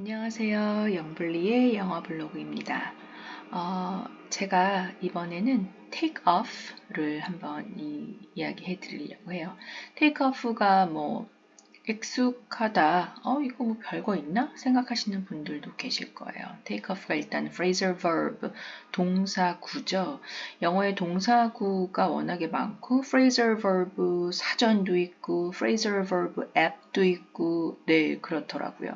안녕하세요. 영블리의 영어 블로그입니다. 어, 제가 이번에는 take off를 한번 이, 이야기해 드리려고 해요. take off가 뭐 익숙하다. 어, 이거 뭐 별거 있나? 생각하시는 분들도 계실 거예요. take off가 일단 phrasal verb, 동사구죠. 영어의 동사구가 워낙에 많고, phrasal verb 사전도 있고, phrasal verb 앱도 있고, 네, 그렇더라고요.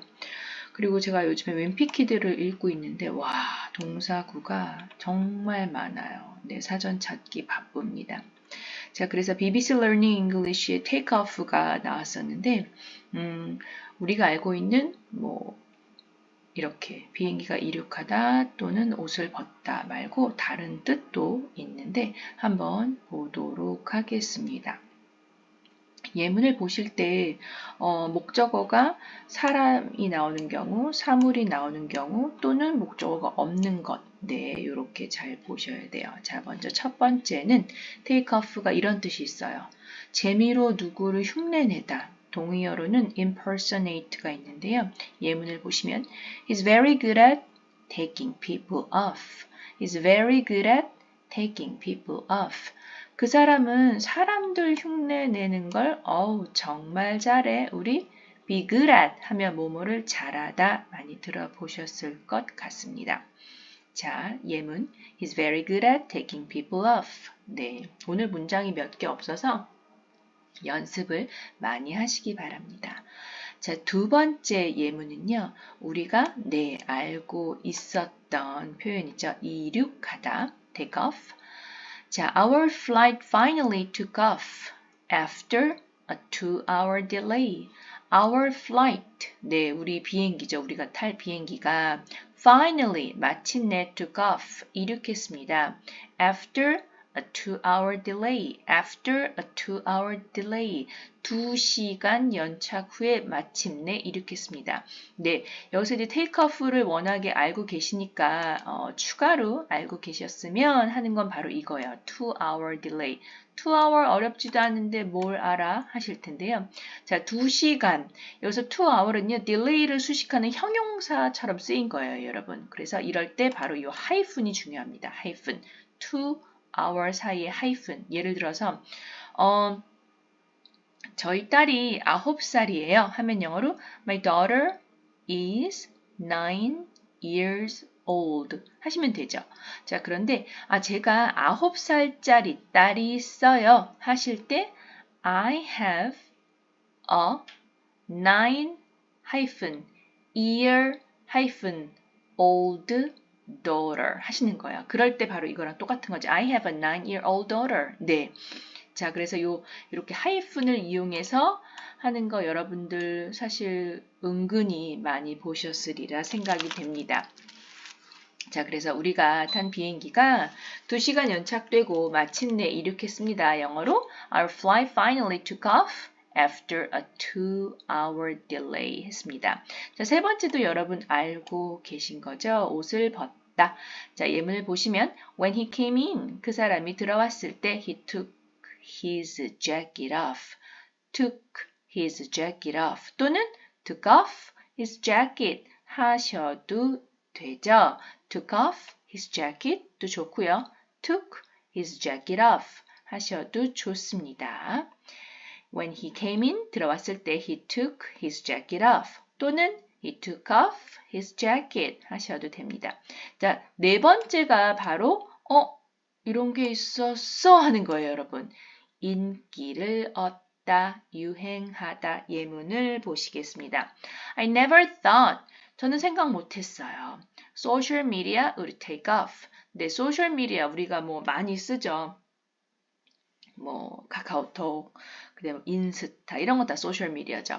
그리고 제가 요즘에 웬피키드를 읽고 있는데 와 동사구가 정말 많아요. 네 사전 찾기 바쁩니다. 자 그래서 BBC Learning English의 테이크오프가 나왔었는데 음, 우리가 알고 있는 뭐 이렇게 비행기가 이륙하다 또는 옷을 벗다 말고 다른 뜻도 있는데 한번 보도록 하겠습니다. 예문을 보실 때 어, 목적어가 사람이 나오는 경우, 사물이 나오는 경우 또는 목적어가 없는 것. 네, 이렇게 잘 보셔야 돼요. 자, 먼저 첫 번째는 take off가 이런 뜻이 있어요. 재미로 누구를 흉내내다. 동의어로는 impersonate가 있는데요. 예문을 보시면 He's very good at taking people off. He's very good at taking people off. 그 사람은 사람들 흉내 내는 걸 어우 정말 잘해. 우리 at 하면 뭐뭐를 잘하다 많이 들어보셨을 것 같습니다. 자, 예문 He's very good at taking people off. 네, 오늘 문장이 몇 개 없어서 연습을 많이 하시기 바랍니다. 자, 두 번째 예문은요. 우리가 네, 알고 있었던 표현이죠. 이륙하다, take off. 자, our flight finally took off after a two-hour delay. Our flight, 네, 우리 비행기죠. 우리가 탈 비행기가 finally, 마침내 took off, 이륙했습니다. After a two-hour delay. After a two-hour delay. 두 시간 연착 후에 마침내 이륙했습니다. 네, 여기서 이제 테이크오프를 워낙에 알고 계시니까 어, 추가로 알고 계셨으면 하는 건 바로 이거예요. two-hour delay. two-hour 어렵지도 않은데 뭘 알아 하실 텐데요. 자, 두 시간. 여기서 two-hour은요, delay를 수식하는 형용사처럼 쓰인 거예요, 여러분. 그래서 이럴 때 바로 이 하이픈이 중요합니다. 하이픈. two our 사이에 하이픈. 예를 들어서 어, 저희 딸이 9살이에요. 하면 영어로 My daughter is 9 years old 하시면 되죠. 자, 그런데 아 제가 9살짜리 딸이 있어요. 하실 때 I have a 9 hyphen year hyphen old daughter 하시는 거예요. 그럴 때 바로 이거랑 똑같은 거죠. I have a nine-year-old daughter. 네. 자, 그래서 요 이렇게 하이픈을 이용해서 하는 거 여러분들 사실 은근히 많이 보셨으리라 생각이 됩니다. 자, 그래서 우리가 탄 비행기가 2시간 연착되고 마침내 이륙했습니다. 영어로 Our flight finally took off after a two-hour delay 했습니다. 자, 세 번째도 여러분 알고 계신 거죠? 옷을 벗 있다. 자, 예문을 보시면 when he came in 그 사람이 들어왔을 때 he took his jacket off. took his jacket off 또는 took off his jacket 하셔도 되죠. took off his jacket도 좋고요. took his jacket off 하셔도 좋습니다. When he came in 들어왔을 때 he took his jacket off 또는 He took off his jacket 하셔도 됩니다. 자, 네 번째가 바로 어 이런 게 있었어 하는 거예요, 여러분. 인기를 얻다, 유행하다 예문을 보시겠습니다. I never thought 저는 생각 못 했어요. Social media would take off. 네, 소셜 미디어 우리가 뭐 많이 쓰죠. 뭐 카카오톡, 그다음에 인스타 이런 거다 소셜 미디어죠.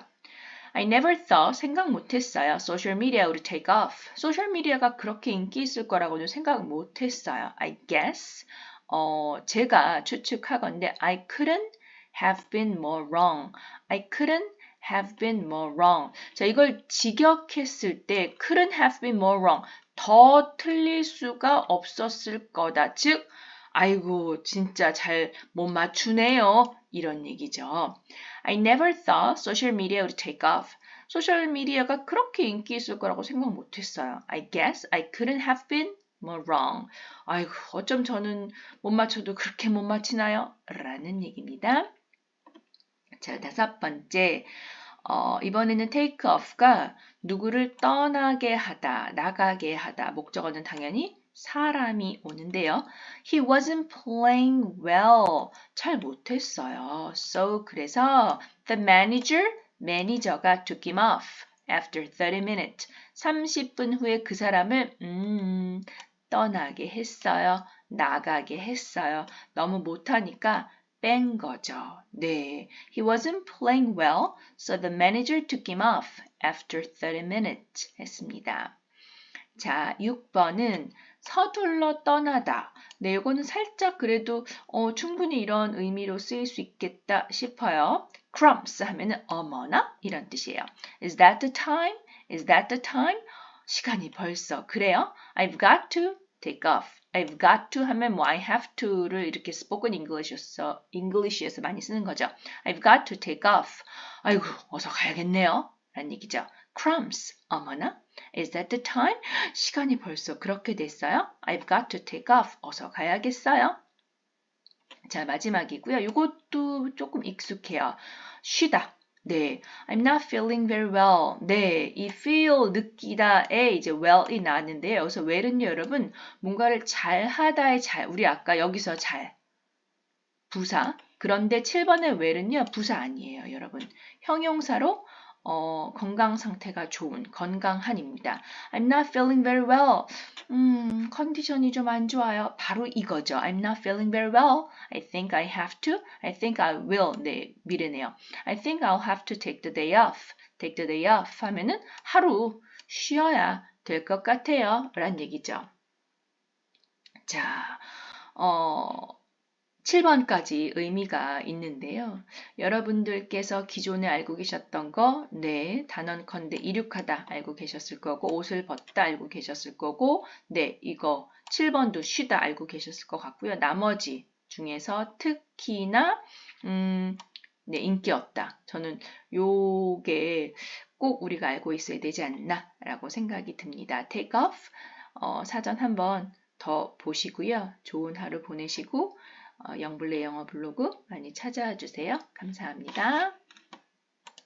I never thought 생각 못했어요. Social media would take off. 소셜 미디어가 그렇게 인기 있을 거라고는 생각 못했어요. I guess 어, 제가 추측하건데 I couldn't have been more wrong. I couldn't have been more wrong. 자, 이걸 직역했을 때 couldn't have been more wrong. 더 틀릴 수가 없었을 거다. 즉, 아이고, 진짜 잘 못 맞추네요. 이런 얘기죠. I never thought social media would take off. 소셜 미디어가 그렇게 인기 있을 거라고 생각 못 했어요. I guess I couldn't have been more wrong. 아이고, 어쩜 저는 못 맞춰도 그렇게 못 맞히나요? 라는 얘기입니다. 자, 다섯 번째. 어, 이번에는 take off가 누구를 떠나게 하다, 나가게 하다. 목적어는 당연히 사람이 오는데요. He wasn't playing well. 잘 못했어요. So 그래서 the manager, 매니저가 took him off after 30 minutes. 30분 후에 그 사람을 음, 떠나게 했어요. 나가게 했어요. 너무 못하니까 뺀 거죠. 네. He wasn't playing well, so the manager took him off after 30 minutes 했습니다. 자, 6번은 서둘러 떠나다. 네, 이거는 살짝 그래도 어, 충분히 이런 의미로 쓰일 수 있겠다 싶어요. crumbs 하면은 어머나 이런 뜻이에요. Is that the time? Is that the time? 시간이 벌써 그래요? I've got to take off. I've got to 하면 뭐 I have to를 이렇게 spoken English에서 English에서 많이 쓰는 거죠. I've got to take off. 아이고 어서 가야겠네요. 라는 얘기죠. Crumbs. 어머나. Is that the time? 시간이 벌써 그렇게 됐어요? I've got to take off. 어서 가야겠어요. 자, 마지막이고요. 이것도 조금 익숙해요. 쉬다. 네, I'm not feeling very well. 네, 이 feel 느끼다에 이제 well이 나왔는데요. 여기서 well은요, 여러분 뭔가를 잘 하다의 잘. 우리 아까 여기서 잘 부사. 그런데 7번의 well은요 부사 아니에요, 여러분. 형용사로 어, 건강 상태가 좋은, 건강한입니다. I'm not feeling very well. 음, 컨디션이 좀 안 좋아요. 바로 이거죠. I'm not feeling very well. I think I have to. I think I will. 네, 미래네요. I think I'll have to take the day off. take the day off 하면은 하루 쉬어야 될 것 같아요. 라는 얘기죠. 자, 어, 7번까지 의미가 있는데요. 여러분들께서 기존에 알고 계셨던 거, 네, 단언컨대 이륙하다 알고 계셨을 거고, 옷을 벗다 알고 계셨을 거고, 네, 이거 7번도 쉬다 알고 계셨을 것 같고요. 나머지 중에서 특히나, 음, 네, 인기 없다. 저는 요게 꼭 우리가 알고 있어야 되지 않나 라고 생각이 듭니다. take off, 어, 사전 한번 더 보시고요. 좋은 하루 보내시고, 어, 영블레 영어 블로그 많이 찾아와 주세요. 감사합니다.